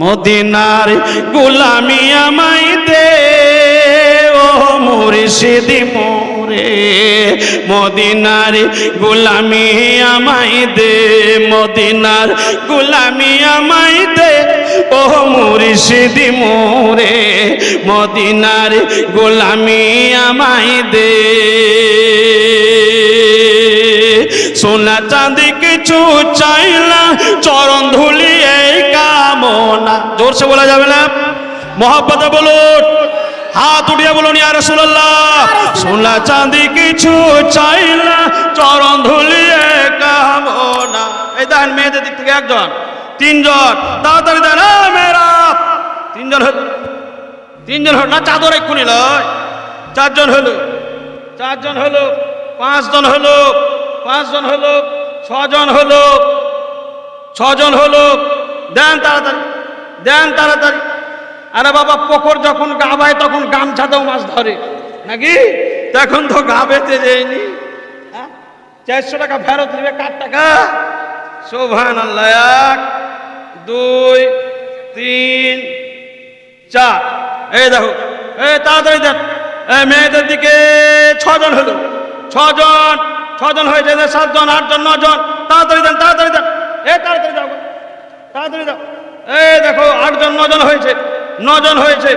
মদিনার গোলামি আমাই দে। ও মুর্শিদি মোরে, মদিনার গোলামি আমাই দে, মদিনার গোলামি আমাই দে। ও মুর্শিদি মোরে, মদিনার গোলামি আমাই দে। সোনা চাঁদি কিছু চাইলা, চরণ ধুলি কামনা জোরসে বলা যাবে না। মহাব্বতে বলুন, হাত উঠিয়ে বলুন, ইয়া রাসূলুল্লাহ। সোনা চাঁদি কিছু চাইলা চরণ ধুলি এই কামনা এই দেখেন মেয়েদের দিক থেকে একজন, তিনজন। তাড়াতাড়ি দেন মেয়েরা। তিনজন হল তিনজন হল না, চাদর এক্ষুনি লয়। চারজন হলো। চারজন হলো। পাঁচজন হলো। পাঁচজন হলো। ছজন হলো। ছজন হলো। দেন তাড়াতাড়ি। দেন তাড়াতাড়ি। আরে বাবা পোখর যখন গাবায়, তখন গামছা গামছাতেও মাছ ধরে। নাকি? তখন তো গাবেতে যায়নি। হ্যাঁ? চারশো টাকা ফেরত নেবে, কার টাকা? শোভান এক, দুই, তিন, চার। এই দেখো, এই তাড়াতাড়ি এই মেয়েদের দিকে ছজন হলো। ছজন ছজন হয়েছে, সাতজন, আটজন, নজন। তাড়াতাড়ি দেন তাড়াতাড়ি দেন। এই তাড়াতাড়ি গো। তাড়াতাড়ি দাও। এই দেখো, আটজন, নজন হয়েছে নজন হয়েছে,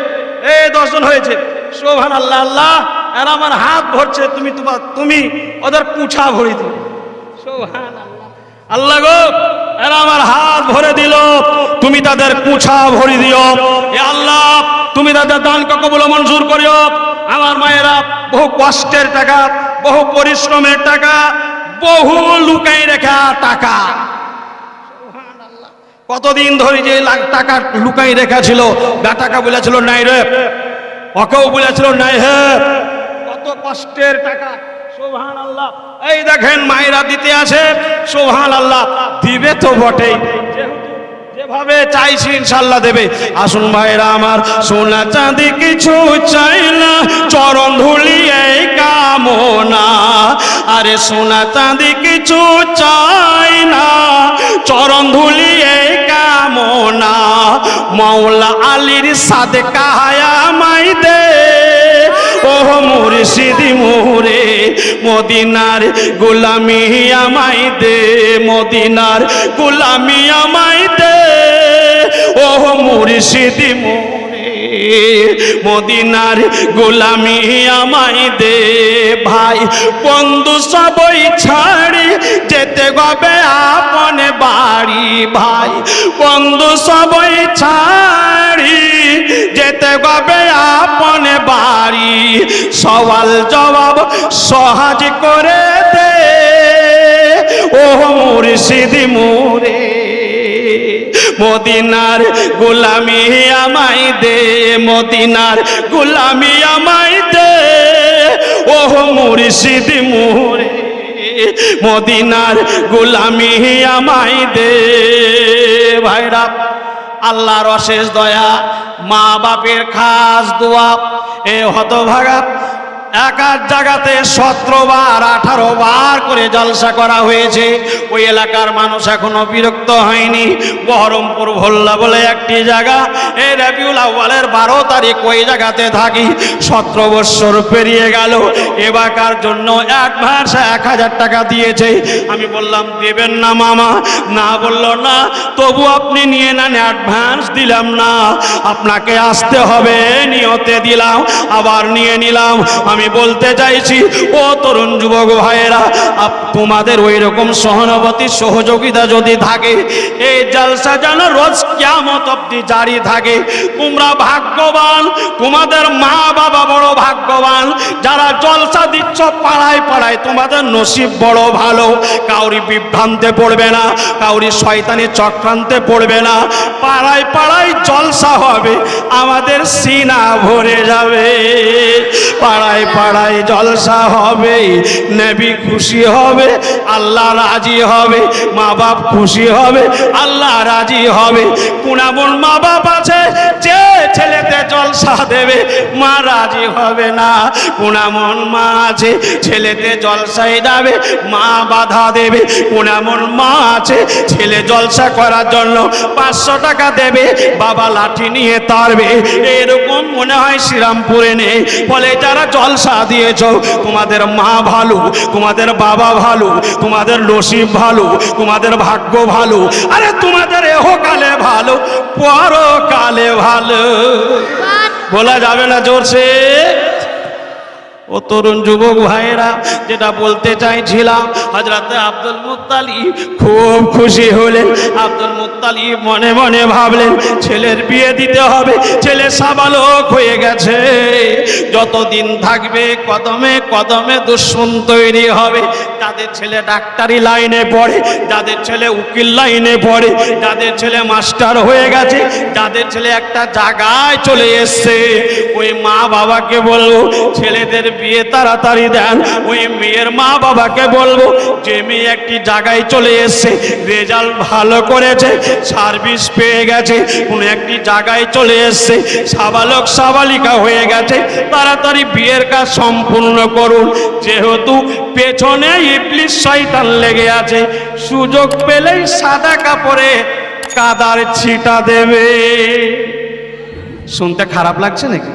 এই দশজন হয়েছে। শোভান আল্লাহ আল্লাহ আর আমার হাত ভরছে তুমি তোমার তুমি ওদের কুছা ভরি দিও। শোভান আল্লাহ গো, এরা আমার হাত ভরে দিল, তুমি তাদের কুছা ভরি দিও। এ আল্লাহ, তুমি তাদের দান কবুল মঞ্জুর করিও। আমার মায়েরা, বহু কষ্টের টাকা, বহু পরিশ্রমের টাকা, বহু লুকাই রেখা টাকা। কতদিন ধরে যে লাখ টাকা লুকাই রেখা ছিল টাকা বলেছিল, নাই রে। ওকেও বলেছিল, নাই হে। কত কষ্টের টাকা সোহান আল্লাহ এই দেখেন মায়েরা দিতে আছে সোহান আল্লাহ দিবে তো বটেই। যেভাবে চাইছি ইনশাল্লাহ দেবে। আসুন ভাইরা আমার, সোনা চাঁদি কিছু চাই না, চরণ ধুলি এই কামনা। আরে সোনা চাঁদি কিছু চাই না, চরণ ধুলি এই কামনা মৌলা আলীর কাহায়া মাই দে। ও মুর্শিদি মোরে মদিনার গোলামি আমাই দে, মদিনার গোলামি আমাই দে। ও মুর্শিদি মোরে মদিনার গোলামি আমাই দে। ভাই, বন্ধু সবই ছাড়ি, যেতে গবে আপন বাড়ি। বন্ধু সবই ছাড়ি, যেতে গবে আপন বাড়ি। সওয়াল জবাব সহজ করে দে ও মুর্শিদি মোরে। মদিনার গোলামি আমাই দে, মদিনার গোলামি আমাই দে ও মুর্শিদি মোরে। মদিনার গোলামি আমাই দে। ভাইরা আল্লাহর অশেষ দয়া মা বাপের খাস দোয়া এ হতভাগা এক এক জায়গাতে সতেরো বার, আঠারো বার করে জলসা করা হয়েছে। ওই এলাকার মানুষ এখনও বিরক্ত হয়নি। বহরমপুর ভোল্লা বলে একটি জায়গা। এই রবিউল আউ্বালের বারো তারিখ ওই জায়গাতে থাকি। সতেরো বৎসর পেরিয়ে গেল। এবারকার জন্য অ্যাডভান্স এক হাজার টাকা দিয়েছে। আমি বললাম, দেবেন না মামা। না বলল, না। তবু আপনি নিয়ে নেন অ্যাডভান্স, দিলাম না। আপনাকে আসতে হবে, নিয়তে দিলাম, আবার নিয়ে নিলাম। আমি বলতে চাইছি, ও তরুণ যুবক ভাইয়েরা তোমাদের ওই রকম সহানুভূতি, সহযোগিতা যদি থাকে, এই জালসা যেন রোজ কিয়ামত অব্দি জারি থাকে। তোমরা ভাগ্যবান, তোমাদের মা বাবা বড় ভাগ্যবান, যারা জলসা দিচ্ছ, পাড়ায় পাড়ায় তোমাদের নসিব বড় ভালো। কাউরি বিভ্রান্তে পড়বে না, কাউরি শয়তানি চক্রান্তে পড়বে না। পাড়ায় পাড়ায় জলসা হবে, আমাদের সিনা ভরে যাবে। পাড়ায় পাড়ায় জলসা হবে, নেবি খুশি হবে, আল্লাহ রাজি হবে, মা বাপ খুশি হবে, আল্লাহ রাজি হবে। এমন মা বাপ আছে, যে ছেলেতে জলসা দেবে, মা রাজি হবে না। কোনামন মা আছে, ছেলেতে জলসায় যাবে মা বাধা দেবে। কোনামন মা আছে, ছেলে জলসা করার জন্য পাঁচশো টাকা দেবে, বাবা লাঠি নিয়ে তারবে। এরকম মনে হয় শ্রীরামপুরে নেই। ফলে যারা জলসা দিয়েছ, তোমাদের মা ভালো, তোমাদের বাবা ভালো, তোমাদের নসিব ভালো, তোমাদের ভাগ্য ভালো, আরে তোমাদের এহকালে ভালো পরকালে ভালো। বলা যাবে না জোরছে ও তরুণ যুবক ভাইয়েরা, যেটা বলতে চাইছিলাম হজরত আব্দুল মুত্তালি খুব খুশি হলেন। আব্দুল মুত্তালি মনে মনে ভাবলেন, ছেলের বিয়ে দিতে হবে, ছেলে সাবালক হয়ে গেছে। যতদিন থাকবে, কদমে কদমে দুশ্মন তৈরি হবে। যাদের ছেলে ডাক্তারি লাইনে পড়ে, যাদের ছেলে উকিল লাইনে পড়ে, যাদের ছেলে মাস্টার হয়ে গেছে, যাদের ছেলে একটা জায়গায় চলে এসছে, ওই মা বাবাকে বলব, ছেলেদের বিয়ে তাড়াতাড়ি দেন। ওই মেয়ের মা বাবাকে বলব, যে মেয়ে একটি জায়গায় চলে এসছে, রেজাল্ট ভালো করেছে, সার্ভিস পেয়ে গেছে, কোনো একটি জায়গায় চলে এসছে, সাবালক, সাবালিকা হয়ে গেছে, তাড়াতাড়ি বিয়ের কাজ সম্পূর্ণ করুন। যেহেতু পেছনে ইবলিশ শয়তান লেগে আছে, সুযোগ পেলেই সাদা কাপড়ে কাদার ছিটা দেবে। শুনতে খারাপ লাগছে নাকি?